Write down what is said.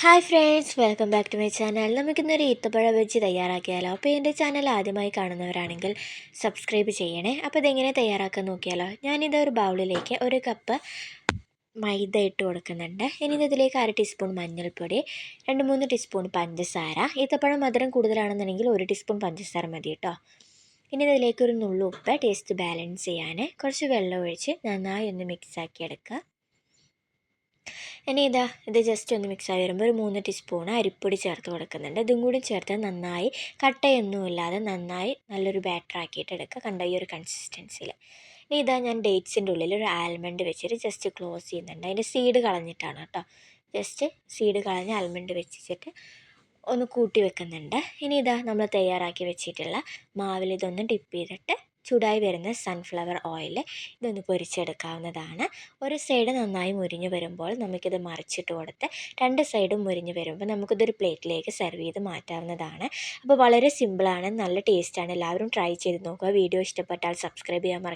Hi friends welcome back to my channel നമുക്കിന്നൊരു ഈത്തപ്പഴ വെച്ച് തയ്യാറാക്കിയാലോ? അപ്പോൾ എന്റെ ചാനൽ ആദ്യമായി കാണുന്നവരാണെങ്കിൽ സബ്സ്ക്രൈബ് ചെയ്യണേ. അപ്പോൾ ഇതെങ്ങനെ തയ്യാറാക്കാൻ നോക്കിയാലോ? ഞാനിത് ഒരു ബൗളിലേക്ക് ഒരു കപ്പ് മൈദ ഇട്ട് കൊടുക്കുന്നുണ്ട്. ഇനി ഇതിലേക്ക് അര ടീസ്പൂൺ മഞ്ഞൾപ്പൊടി രണ്ട് മൂന്ന് ടീസ്പൂൺ പഞ്ചസാര. ഈത്തപ്പഴം മധുരം കൂടുതലാണെന്നുണ്ടെങ്കിൽ ഒരു ടീസ്പൂൺ പഞ്ചസാര മതി കേട്ടോ ഇനി ഇതിലേക്ക് ഒരു നുള്ളു ഉപ്പ് ടേസ്റ്റ് ബാലൻസ് ചെയ്യാൻ കുറച്ച് വെള്ളം ഒഴിച്ച് നന്നായി ഒന്ന് മിക്സാക്കി എടുക്കുക ഇനി ഇതാ ഇത് ജസ്റ്റ് ഒന്ന് മിക്സ് മിക്സായി വരുമ്പോൾ ഒരു മൂന്ന് ടീസ്പൂൺ അരിപ്പൊടി ചേർത്ത് കൊടുക്കുന്നുണ്ട്. ഇതും കൂടി ചേർത്ത് നന്നായി കട്ടയൊന്നുമില്ലാതെ നന്നായി നല്ലൊരു ബാറ്റർ ആക്കിയിട്ട് എടുക്കുക. കണ്ട ഈ ഒരു കൺസിസ്റ്റൻസിയിൽ ഇനി ഇതാ ഞാൻ ഡേറ്റ്സിന്റെ ഉള്ളിൽ ഒരു ആൽമണ്ട് വെച്ചിട്ട് ജസ്റ്റ് ക്ലോസ് ചെയ്യുന്നുണ്ട്. അതിന്റെ സീഡ് കളഞ്ഞിട്ടാണ് കേട്ടോ. ജസ്റ്റ് സീഡ് കളഞ്ഞ് ആൽമണ്ട് വെച്ചിട്ട് ഒന്ന് കൂട്ടി വെക്കുന്നുണ്ട്. ഇനി ഇതാ നമ്മൾ തയ്യാറാക്കി വെച്ചിട്ടുള്ള മാവിൽ ഇതൊന്ന് ഡിപ്പ് ചെയ്തിട്ട് ചൂടായി വരുന്ന സൺഫ്ലവർ ഓയിൽ ഇതൊന്ന് പൊരിച്ചെടുക്കാവുന്നതാണ്. ഒരു സൈഡ് നന്നായി മുരിഞ്ഞ് വരുമ്പോൾ നമുക്കിത് മറിച്ചിട്ട് കൊടുത്ത് രണ്ട് സൈഡും മുരിഞ്ഞ് വരുമ്പോൾ നമുക്കിതൊരു പ്ലേറ്റിലേക്ക് സെർവ് ചെയ്ത് മാറ്റാവുന്നതാണ്. അപ്പോൾ വളരെ സിമ്പിളാണ് നല്ല ടേസ്റ്റാണ് എല്ലാവരും ട്രൈ ചെയ്ത് നോക്കുക. വീഡിയോ ഇഷ്ടപ്പെട്ടാൽ സബ്സ്ക്രൈബ് ചെയ്യാൻ മറ